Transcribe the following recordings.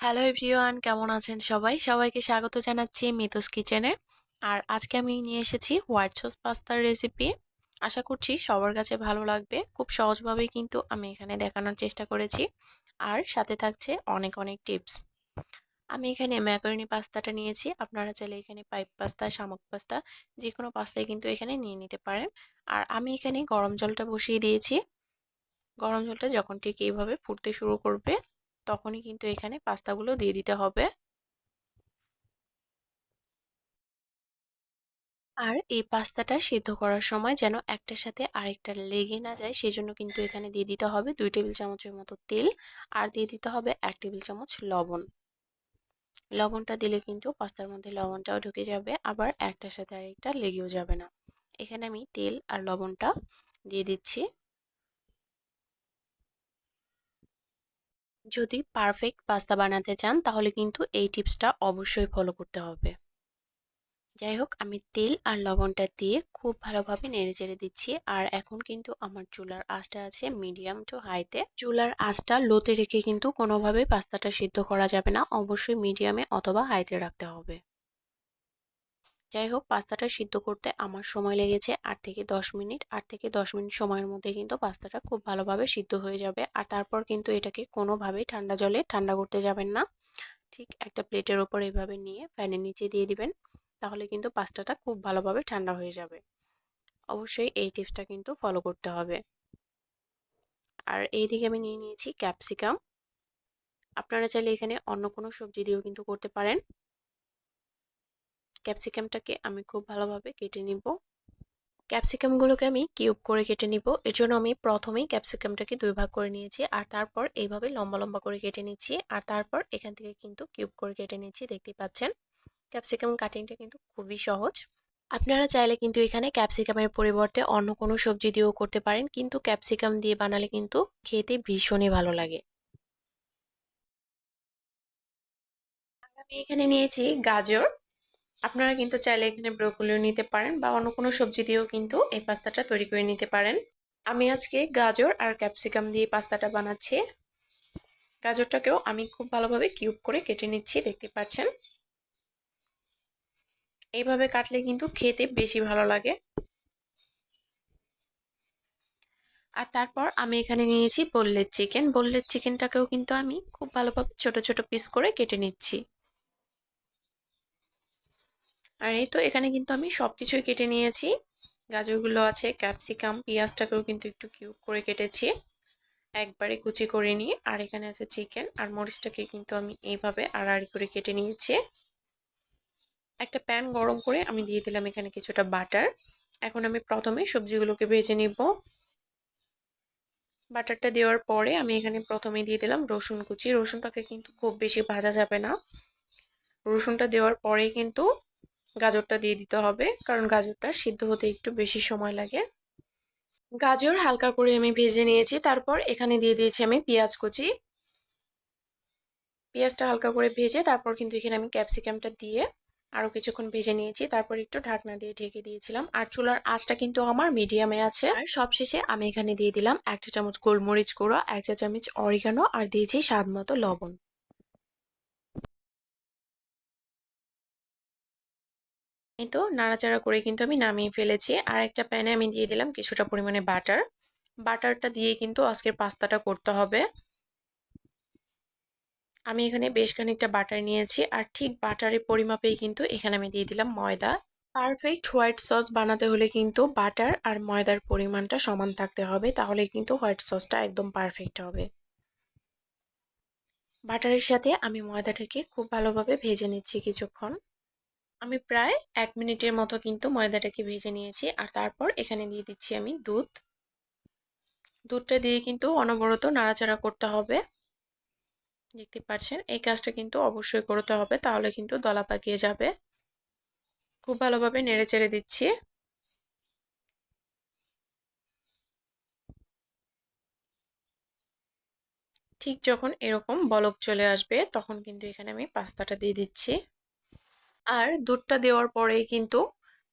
Hello everyone, কেমন আছেন সবাই? সবাইকে স্বাগত জানাচ্ছি মিতোস কিচেনে। আর আজকে আমি নিয়ে এসেছি হোয়াইট সস পাস্তার রেসিপি। আশা করছি সবার কাছে ভালো লাগবে। খুব সহজভাবেই কিন্তু আমি এখানে দেখানোর চেষ্টা করেছি। আর সাথে থাকছে অনেক অনেক টিপস। আমি এখানে ম্যাকারনি পাস্তাটা নিয়েছি। আপনারা চাইলে এখানে পাইপ পাস্তা, শামুক পাস্তা যে কোনো পাস্তাই কিন্তু এখানে নিয়ে নিতে পারেন। আর আমি এখানে গরম জলটা বসিয়ে দিয়েছি। গরম জলটা যখন ঠিক এইভাবে ফুটতে শুরু করবে তখনই কিন্তু এখানে পাস্তাগুলো দিয়ে দিতে হবে। আর এই পাস্তাটা সিদ্ধ করার সময় যেন একটার সাথে আরেকটা লেগে না যায়, সেজন্য কিন্তু এখানে দিয়ে দিতে হবে দুই টেবিল চামচের মতো তেল আর দিয়ে দিতে হবে এক টেবিল চামচ লবণ। লবণটা দিলে কিন্তু পাস্তার মধ্যে লবণটাও ঢুকে যাবে, আবার একটার সাথে আরেকটা লেগেও যাবে না। এখানে আমি তেল আর লবণটা দিয়ে দিচ্ছি। যদি পারফেক্ট পাস্তা বানাতে চান, তাহলে কিন্তু এই টিপসটা অবশ্যই ফলো করতে হবে। যাই হোক, আমি তেল আর লবণটা দিয়ে খুব ভালোভাবে নেড়ে চেড়ে দিচ্ছি। আর এখন কিন্তু আমার চুলার আঁচটা আছে মিডিয়াম টু হাইতে চুলার আঁচটা লোতে রেখে কিন্তু কোনোভাবে পাস্তাটা সিদ্ধ করা যাবে না। অবশ্যই মিডিয়ামে অথবা হাইতে রাখতে হবে। যাই হোক, পাস্তাটা সিদ্ধ করতে আমার সময় লেগেছে। আট থেকে দশ মিনিট আট থেকে দশ মিনিট সময়ের মধ্যে কিন্তু পাস্তাটা খুব ভালোভাবে সিদ্ধ হয়ে যাবে। আর তারপর কিন্তু এটাকে কোনোভাবেই ঠান্ডা জলে ঠান্ডা করতে যাবেন না। ঠিক একটা প্লেটের ওপর এভাবে নিয়ে ফ্যানের নিচে দিয়ে দিবেন। তাহলে কিন্তু পাস্তাটা খুব ভালোভাবে ঠান্ডা হয়ে যাবে। অবশ্যই এই টিপসটা কিন্তু ফলো করতে হবে। আর এইদিকে আমি নিয়ে নিয়েছি ক্যাপসিকাম আপনারা চাইলে এখানে অন্য কোনো সবজি দিয়েও কিন্তু করতে পারেন। ক্যাপসিকামটাকে আমি খুব ভালোভাবে কেটে নিব। ক্যাপসিকামগুলোকে আমি কিউব করে কেটে নিব। এর জন্য আমি প্রথমেই ক্যাপসিকামটাকে দুই ভাগ করে নিয়েছি আর তারপর এইভাবে লম্বা লম্বা করে কেটে নিচ্ছি আর তারপর এখান থেকে কিন্তু কিউব করে কেটে নিচ্ছি দেখতে পাচ্ছেন। ক্যাপসিকাম কাটিংটা কিন্তু খুবই সহজ। আপনারা চাইলে কিন্তু এখানে ক্যাপসিকামের পরিবর্তে অন্য কোনো সবজি দিয়েও করতে পারেন, কিন্তু ক্যাপসিকাম দিয়ে বানালে কিন্তু খেতে ভীষণই ভালো লাগে। আমি এখানে নিয়েছি গাজর। আপনারা কিন্তু চাইলে এখানে ব্রোকলিও নিতে পারেন বা অন্য কোনো সবজি দিয়েও কিন্তু এই পাস্তাটা তৈরি করে নিতে পারেন। আমি আজকে গাজর আর ক্যাপসিকাম দিয়ে পাস্তাটা বানাচ্ছি। গাজরটাকেও আমি খুব ভালোভাবে কিউব করে কেটে নিচ্ছি, দেখতে পাচ্ছেন? এইভাবে কাটলে কিন্তু খেতে বেশি ভালো লাগে। আর তারপর আমি এখানে নিয়েছি বললের চিকেন। বললের চিকেনটাকেও কিন্তু আমি খুব ভালোভাবে ছোট ছোট পিস করে কেটে নিচ্ছি। আর এই তো এখানে কিন্তু আমি সব কিছুই কেটে নিয়েছি। গাজরগুলো আছে, ক্যাপসিকাম, পেঁয়াজটাকেও কিন্তু একটু কিউব করে কেটেছি। একবারে কুচি করে নিয়ে, আর এখানে আছে চিকেন, আর মরিচটাকে কিন্তু আমি এইভাবে আড়াআড়ি করে কেটে নিয়েছি। একটা প্যান গরম করে আমি দিয়ে দিলাম এখানে কিছুটা বাটার। এখন আমি প্রথমে সবজিগুলোকে ভেজে নিব। বাটারটা দেওয়ার পরে আমি এখানে প্রথমে দিয়ে দিলাম রসুন কুচি। রসুনটাকে কিন্তু খুব বেশি ভাজা যাবে না। রসুনটা দেওয়ার পরে কিন্তু গাজরটা দিয়ে দিতে হবে, কারণ গাজরটা সিদ্ধ হতে একটু বেশি সময় লাগে। গাজর হালকা করে আমি ভেজে নিয়েছি, তারপর এখানে দিয়ে দিয়েছি আমি পেঁয়াজ কুচি। পেঁয়াজটা হালকা করে ভেজে তারপর কিন্তু এখানে আমি ক্যাপসিকামটা দিয়ে আরও কিছুক্ষণ ভেজে নিয়েছি, তারপর একটু ঢাকনা দিয়ে ঢেকে দিয়েছিলাম। আর চুলার আঁচটা কিন্তু আমার মিডিয়ামে আছে। আর সবশেষে আমি এখানে দিয়ে দিলাম একটা চামচ গোলমরিচ গুঁড়ো, এক চামচ অরিগানো, আর দিয়েছি স্বাদ মতো লবণ। এই তো নাড়াচাড়া করে কিন্তু আমি নামিয়ে ফেলেছি। আর একটা প্যানে আমি দিয়ে দিলাম কিছুটা পরিমাণে বাটার। বাটারটা দিয়ে কিন্তু আজকের পাস্তাটা করতে হবে। আমি এখানে বেশ খানিকটা বাটার নিয়েছি আর ঠিক বাটারের পরিমাপেই কিন্তু এখানে আমি দিয়ে দিলাম ময়দা। পারফেক্ট হোয়াইট সস বানাতে হলে কিন্তু বাটার আর ময়দার পরিমাণটা সমান থাকতে হবে, তাহলে কিন্তু হোয়াইট সসটা একদম পারফেক্ট হবে। বাটারের সাথে আমি ময়দাটাকে খুব ভালোভাবে ভেজে নিচ্ছি কিছুক্ষণ। আমি প্রায় এক মিনিটের মতো কিন্তু ময়দাটাকে ভেজে নিয়েছি। আর তারপর এখানে দিয়ে দিচ্ছি আমি দুধ। দুধটা দিয়ে কিন্তু অনবরত নাড়াচাড়া করতে হবে। দেখতে পাচ্ছেন? এই কাজটা কিন্তু অবশ্যই করতে হবে, তাহলে কিন্তু দলা পাকিয়ে যাবে। খুব ভালোভাবে নেড়ে চেড়ে দিচ্ছি। ঠিক যখন এরকম বলক চলে আসবে, তখন কিন্তু এখানে আমি পাস্তাটা দিয়ে দিচ্ছি। আর দুধটা দেওয়ার পরেই কিন্তু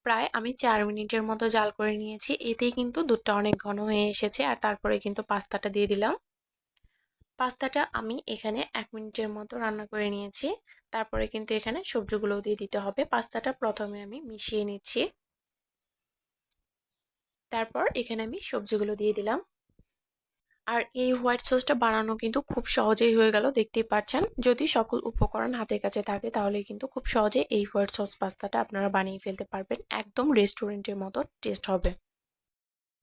প্রায় আমি চার মিনিটের মতো জাল করে নিয়েছি। এতেই কিন্তু দুধটা অনেক ঘন হয়ে এসেছে আর তারপরে কিন্তু পাস্তাটা দিয়ে দিলাম। পাস্তাটা আমি এখানে এক মিনিটের মতো রান্না করে নিয়েছি। তারপরে কিন্তু এখানে সবজিগুলোও দিয়ে দিতে হবে। পাস্তাটা প্রথমে আমি মিশিয়ে নিচ্ছি। তারপর এখানে আমি সবজিগুলো দিয়ে দিলাম। আর এই হোয়াইট সসটা বানানো কিন্তু খুব সহজেই হয়ে গেল, দেখতেই পাচ্ছেন। যদি সকল উপকরণ হাতের কাছে থাকে তাহলে কিন্তু খুব সহজে এই হোয়াইট সস পাস্তাটা আপনারা বানিয়ে ফেলতে পারবেন। একদম রেস্টুরেন্টের মতো টেস্ট হবে।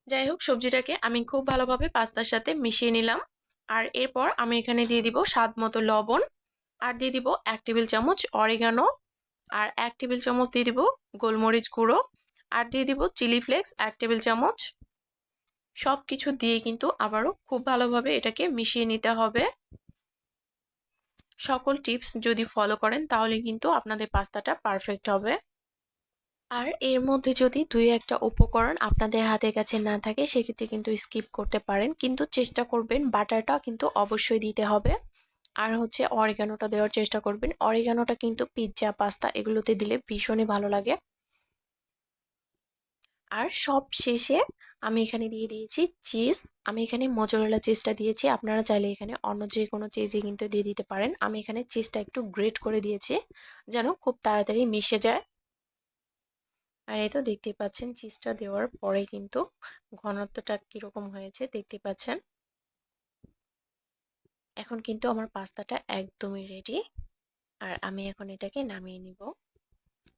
যাই হোক, সবজিটাকে আমি খুব ভালোভাবে পাস্তার সাথে মিশিয়ে নিলাম। আর এরপর আমি এখানে দিয়ে দিব স্বাদ মতো লবণ। আর দিয়ে দিব এক টেবিল চামচ অরিগানো আর এক টেবিল চামচ দিয়ে দিব গোলমরিচ গুঁড়ো। আর দিয়ে দিব চিলি ফ্লেক্স এক টেবিল চামচ সব কিছু দিয়ে কিন্তু আবারও খুব ভালোভাবে এটাকে মিশিয়ে নিতে হবে। সকল টিপস যদি ফলো করেন তাহলে কিন্তু আপনাদের পাস্তাটা পারফেক্ট হবে। আর এর মধ্যে যদি দুই একটা উপকরণ আপনাদের হাতের কাছে না থাকে সেক্ষেত্রে কিন্তু স্কিপ করতে পারেন। কিন্তু চেষ্টা করবেন বাটারটা কিন্তু অবশ্যই দিতে হবে। আর হচ্ছে অরিগানোটা দেওয়ার চেষ্টা করবেন। অরিগানোটা কিন্তু পিৎজা, পাস্তা এগুলোতে দিলে ভীষণই ভালো লাগে। আর সব শেষে আমি এখানে দিয়ে দিয়েছি চিজ আমি এখানে মজরেলা চিজটা দিয়েছি। আপনারা চাইলে এখানে অন্য যে কোনো চিজই কিন্তু দিয়ে দিতে পারেন। আমি এখানে চিজটা একটু গ্রেট করে দিয়েছি, যেন খুব তাড়াতাড়ি মিশে যায়। আর এই তো দেখতেই পাচ্ছেন চিজটা দেওয়ার পরে কিন্তু ঘনত্বটা কীরকম হয়েছে দেখতে পাচ্ছেন। এখন কিন্তু আমার পাস্তাটা একদমই রেডি আর আমি এখন এটাকে নামিয়ে নিব।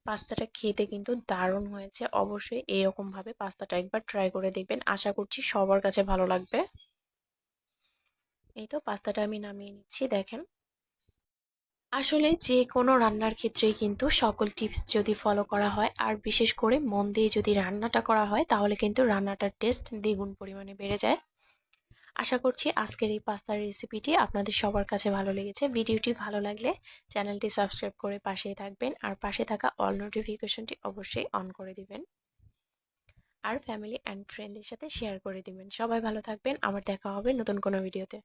পাস্তাটা খেতে কিন্তু দারুণ হয়েছে। অবশ্যই এরকমভাবে পাস্তাটা একবার ট্রাই করে দেখবেন। আশা করছি সবার কাছে ভালো লাগবে। এই তো পাস্তাটা আমি নামিয়ে নিচ্ছি, দেখেন। আসলে যে কোনো রান্নার ক্ষেত্রেই কিন্তু সকল টিপস যদি ফলো করা হয়, আর বিশেষ করে মন দিয়ে যদি রান্নাটা করা হয়, তাহলে কিন্তু রান্নাটার টেস্ট দ্বিগুণ পরিমাণে বেড়ে যায়। আশা করছি আজকের এই পাস্তার রেসিপিটি আপনাদের সবার কাছে ভালো লেগেছে। ভিডিওটি ভালো লাগলে চ্যানেলটি সাবস্ক্রাইব করে পাশেই থাকবেন আর পাশে থাকা অল নোটিফিকেশনটি অবশ্যই অন করে দিবেন। আর ফ্যামিলি অ্যান্ড ফ্রেন্ডদের সাথে শেয়ার করে দিবেন। সবাই ভালো থাকবেন। আবার দেখা হবে নতুন কোনো ভিডিওতে